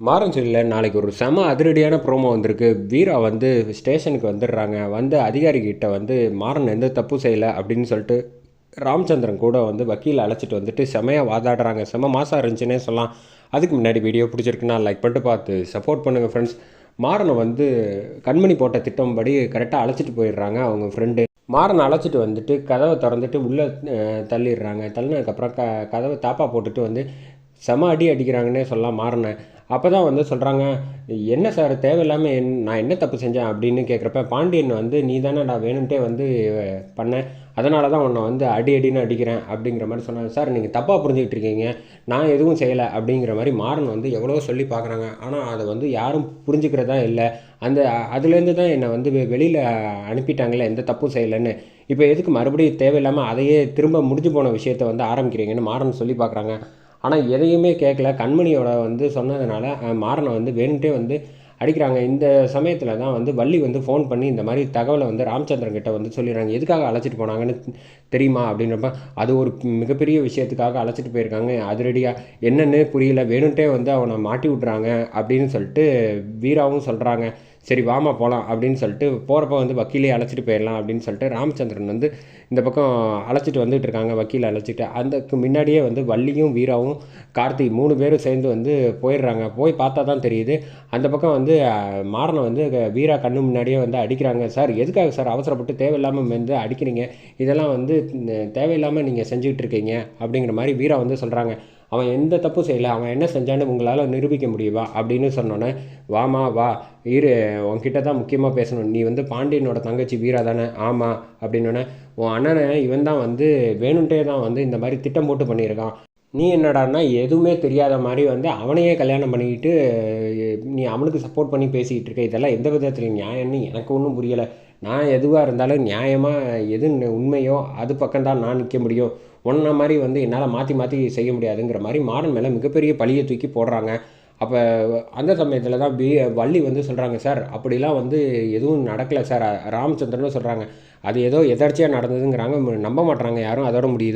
மாறன் நாளைக்கு ஒரு செம அதிரடியான ப்ரோமோ வந்திருக்கு. வீரா வந்து ஸ்டேஷனுக்கு வந்துடுறாங்க. வந்து அதிகாரிகிட்ட வந்து மாறன் எந்த தப்பு செய்யலை அப்படின்னு சொல்லிட்டு ராமச்சந்திரன் கூட வந்து வக்கீல் அழைச்சிட்டு வந்துட்டு செமையாக வாதாடுறாங்க. செம மாதம் இருந்துச்சுன்னே சொல்லலாம். அதுக்கு முன்னாடி வீடியோ பிடிச்சிருக்குன்னா லைக் பண்ணிட்டு பார்த்து சப்போர்ட் பண்ணுங்கள் ஃப்ரெண்ட்ஸ் மாறனை வந்து கண்மணி போட்ட திட்டம் படி கரெக்டாக அழைச்சிட்டு போயிடுறாங்க அவங்க ஃப்ரெண்டு மாறனை அழைச்சிட்டு வந்துட்டு கதவை திறந்துட்டு உள்ளே தள்ளிடுறாங்க. தள்ளினதுக்கப்புறம் க கதவை தாப்பா போட்டுட்டு வந்து செம அடி அடிக்கிறாங்கன்னே சொல்லலாம் மாறினேன் அப்போ தான் வந்து சொல்கிறாங்க என்ன சார் தேவையில்லாமல் என் நான் என்ன தப்பு செஞ்சேன்? அப்படின்னு கேட்குறப்ப பாண்டியன் வந்து நீ தானே நான் வேணும்ட்டே வந்து பண்ணேன் அதனால தான் உன்னை வந்து அடி அடின்னு அடிக்கிறேன் அப்படிங்கிற மாதிரி சொன்னாங்க. சார் நீங்கள் தப்பாக புரிஞ்சுக்கிட்டு இருக்கீங்க. நான் எதுவும் செய்யலை அப்படிங்கிற மாதிரி மாறன் வந்து எவ்வளோ சொல்லி பார்க்குறாங்க ஆனால் அதை வந்து யாரும் புரிஞ்சுக்கிறதா இல்லை. அந்த அதுலேருந்து தான் என்னை வந்து வெளியில் அனுப்பிட்டாங்களே எந்த தப்பும் செய்யலைன்னு. இப்போ எதுக்கு மறுபடியும் தேவையில்லாமல் அதையே திரும்ப முடிஞ்சு போன விஷயத்த வந்து ஆரம்பிக்கிறீங்கன்னு மாறன் சொல்லி பார்க்குறாங்க ஆனால் எதையுமே கேட்கல கண்மணியோட வந்து சொன்னதுனால மாறனை வந்து வேணுன்ட்டே வந்து அடிக்கிறாங்க. இந்த சமயத்தில் தான் வந்து வள்ளி வந்து ஃபோன் பண்ணி இந்த மாதிரி தகவலை வந்து ராமச்சந்திரன் கிட்ட வந்து சொல்லிடுறாங்க. எதுக்காக அழைச்சிட்டு போனாங்கன்னு தெரியுமா அப்படின்றப்ப அது ஒரு மிகப்பெரிய விஷயத்துக்காக அழைச்சிட்டு போயிருக்காங்க. அதிரடியாக என்னென்னு புரியல. வேணுன்ட்டே வந்து அவனை மாட்டி விட்றாங்க அப்படின்னு சொல்லிட்டு வீராவும் சொல்கிறாங்க சரி வாமா போகலாம் அப்படின்னு சொல்லிட்டு போகிறப்ப வந்து வக்கீலே அழைச்சிட்டு போயிடலாம் அப்படின்னு சொல்லிட்டு ராமச்சந்திரன் வந்து இந்த பக்கம் அழைச்சிட்டு வந்துட்டு இருக்காங்க. வக்கீல் அழைச்சிட்டு அதுக்கு முன்னாடியே வந்து வள்ளியும் வீராவும் கார்த்தி மூணு பேரும் சேர்ந்து வந்து போயிடுறாங்க. போய் பார்த்தா தான் தெரியுது. அந்த பக்கம் வந்து மாறனை வந்து வீரா கண்ணு முன்னாடியே வந்து அடிக்கிறாங்க. சார் எதுக்காக சார் அவசரப்பட்டு தேவையில்லாமல் வந்து அடிக்கிறீங்க? இதெல்லாம் வந்து தேவையில்லாமல் நீங்கள் செஞ்சுக்கிட்டு இருக்கீங்க. அப்படிங்கிற மாதிரி வீரா வந்து சொல்கிறாங்க அவன் எந்த தப்பும் செய்யலை அவன் என்ன செஞ்சான்னு உங்களால் நிரூபிக்க முடியுமா அப்படின்னு சொன்னோன்னே வாமா வா இரு உன்கிட்ட தான் முக்கியமாக பேசணும். நீ வந்து பாண்டியனோட தங்கச்சி வீரா தானே? ஆமாம் அப்படின்னோடனே உன் அண்ணனை இவன் தான் வந்து வேணுன்ட்டே தான் வந்து இந்த மாதிரி திட்டம் போட்டு பண்ணியிருக்கான். நீ என்னடான்னா எதுவுமே தெரியாத மாதிரி வந்து அவனையே கல்யாணம் பண்ணிக்கிட்டு நீ அவனுக்கு சப்போர்ட் பண்ணி பேசிக்கிட்டு இருக்க. இதெல்லாம் எந்த விதத்தில் நியாயம்னு எனக்கு ஒன்றும் புரியலை. நான் எதுவாக இருந்தாலும் நியாயமாக எது உண்மையோ அது பக்கம்தான் நான் நிற்க முடியும். ஒன்றை மாதிரி வந்து என்னால் மாற்றி மாற்றி செய்ய முடியாதுங்கிற மாதிரி மாறன் மேலே மிகப்பெரிய பழியை தூக்கி போடுறாங்க. அப்போ அந்த சமயத்தில் தான் பி வள்ளி வந்து சொல்கிறாங்க சார் அப்படிலாம் வந்து எதுவும் நடக்கலை சார். ராமச்சந்திரனும் சொல்கிறாங்க அது ஏதோ எதர்ச்சியாக நடந்ததுங்கிறாங்க நம்ப மாட்டுறாங்க யாரும் அதோட முடியுது.